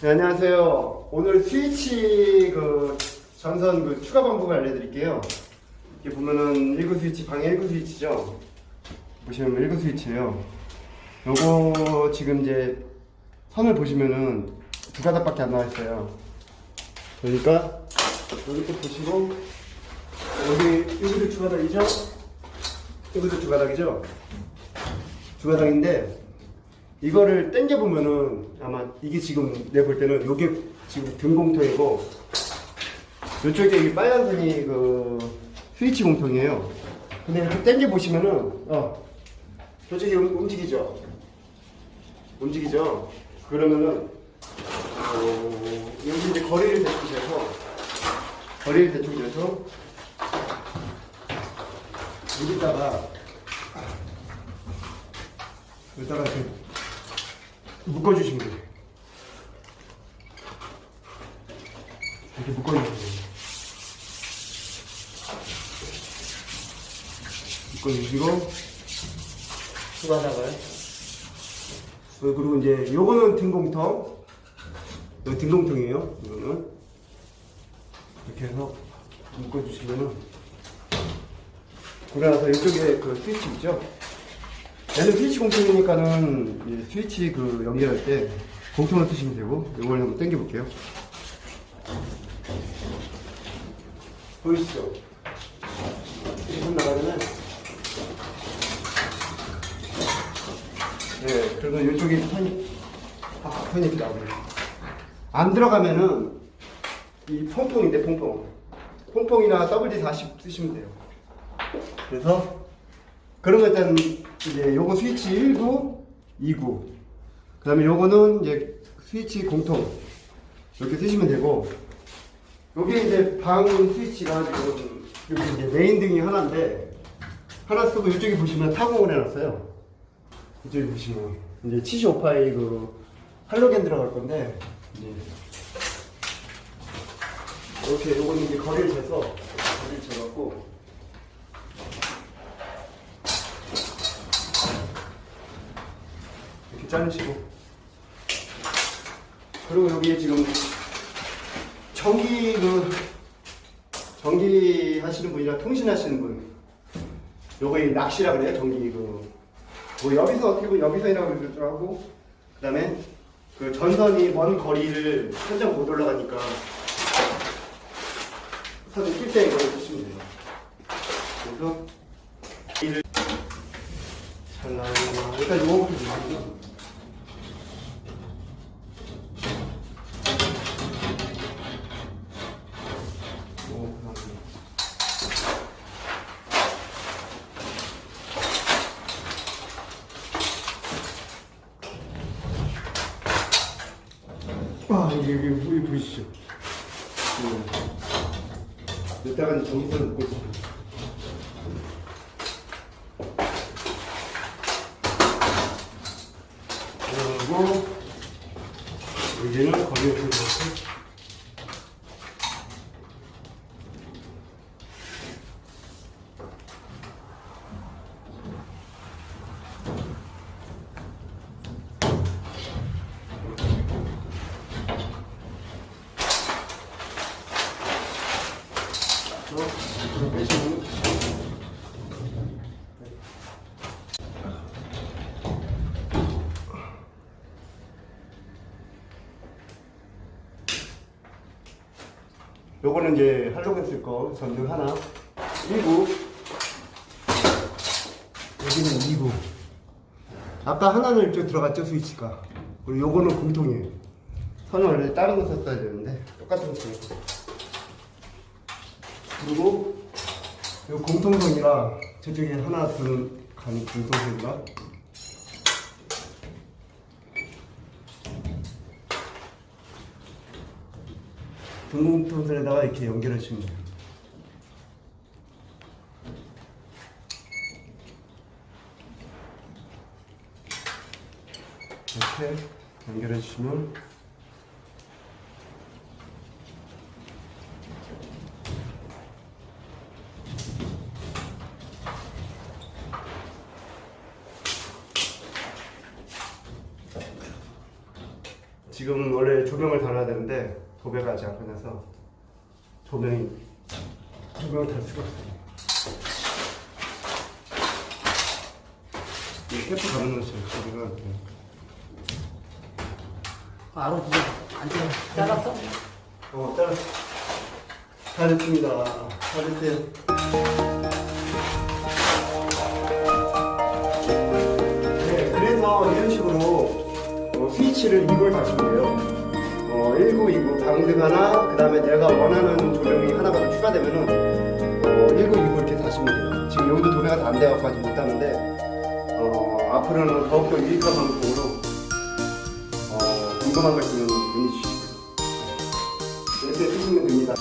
네, 안녕하세요. 오늘 스위치 그 전선 그 추가 방법을 알려드릴게요. 이렇게 보면은 1구 스위치, 방에 1구 스위치죠? 보시면 1구 스위치예요. 요거 지금 이제 선을 보시면은 두 가닥밖에 안 나와 있어요. 그러니까 여기 또 보시고 여기 여기도 두 가닥이죠? 여기도 두 가닥이죠? 두 가닥인데 이거를 당겨 보면은 아마 이게 지금 내 볼 때는 이게 지금 등 공통이고 이쪽에 이 빨간 선이 그 스위치 공통이에요. 근데 이렇게 당겨 보시면은 어 움- 움직이죠. 움직이죠. 그러면은 어, 여기 이제 거리를 대충 재서 거리를 대충 재서 여기다가 여기다가 이렇게 묶어주시면 돼요. 이렇게 묶어주시면 돼요. 묶어주시고 수고하다가요. 어, 그리고 이제 요거는 등공통 여기 등공통이에요 이거는 이렇게 해서 묶어주시면은 그러나서 이쪽에 그 스위치 있죠 얘는 스위치 공통이니까는 이 스위치 그 연결할 때 공통을 쓰시면 되고 이걸 한번 당겨 볼게요 보이시죠? 이손 나가면은 네, 그래서 이쪽에 턴이, 아, 이렇게 나오네요. 안 들어가면은, 이 퐁퐁인데, 퐁퐁. 퐁퐁이나 WD-40 쓰시면 돼요. 그래서, 그러면 일단, 이제 요거 스위치 1구, 2구. 그 다음에 요거는 이제 스위치 공통. 이렇게 쓰시면 되고, 요게 이제 방 스위치가 지금, 여기 이제 메인 등이 하나인데, 하나 쓰고 이쪽에 보시면 타공을 해놨어요. 이쪽에 보시면 이제 75파이 그 할로겐 들어갈 건데 이렇게 요거는 이제 거리를 재서 거리를 재갖고 이렇게 자르시고. 그리고 여기에 지금 전기 그 전기 하시는 분이나 통신 하시는 분 요거 이 낚시라 그래요 전기 그. 뭐 여기서 어떻게 보면 여기서이라고 그러기도 하고 그다음에 그 전선이 먼 거리를 한정 못 올라가니까 선을 낄때 이걸 쓰시면 돼요. 그래서 이를 잘 나오나 일단 요거부터 보시면 오, 감사합니다. 아, 이게, 이게, 이게 보이시죠? 네. 이따가 이제 전기선을 묶고 있습니다. 그리고, 여기는 거리를 풀어서 이쪽으로 빼시고. 요거는 이제 할로겐 쓸거 전등 하나. 1구 여기는 2구 아까 하나는 이쪽 들어갔죠 스위치가? 그리고 요거는 공통이에요. 선을 원래 다른 거 썼어야 되는데 똑같은 거 써요. 그리고 이 공통선이라 저쪽에 하나 두는 간 공통선이라 등공통선에다가 이렇게 연결해 주면 돼요. 이렇게 연결해 주시면 지금 원래 조명을 달아야 되는데 도배가 아직 안 끝나서 조명이 조명을 달 수가 없어요. 이 가는 거죠. 조명은. 바로 그거 안 찍어. 잘랐어? 어, 따라. 다 됐습니다. 다 됐어요. 네, 그래서 이런 식으로 어, 스위치를 이걸 다시면 돼요. 어, 1929 방등 하나, 그 다음에 내가 원하는 조명이 하나가 더 추가되면은 어, 1929 이렇게 다시면 돼요. 지금 여기도 도배가 다 안 돼갖고 아직 못 하는데 어, 앞으로는 더욱더 유익한 방송으로 어, 궁금한 거 있으면 문의 주시고요. 네, 이렇게 쓰시면 됩니다.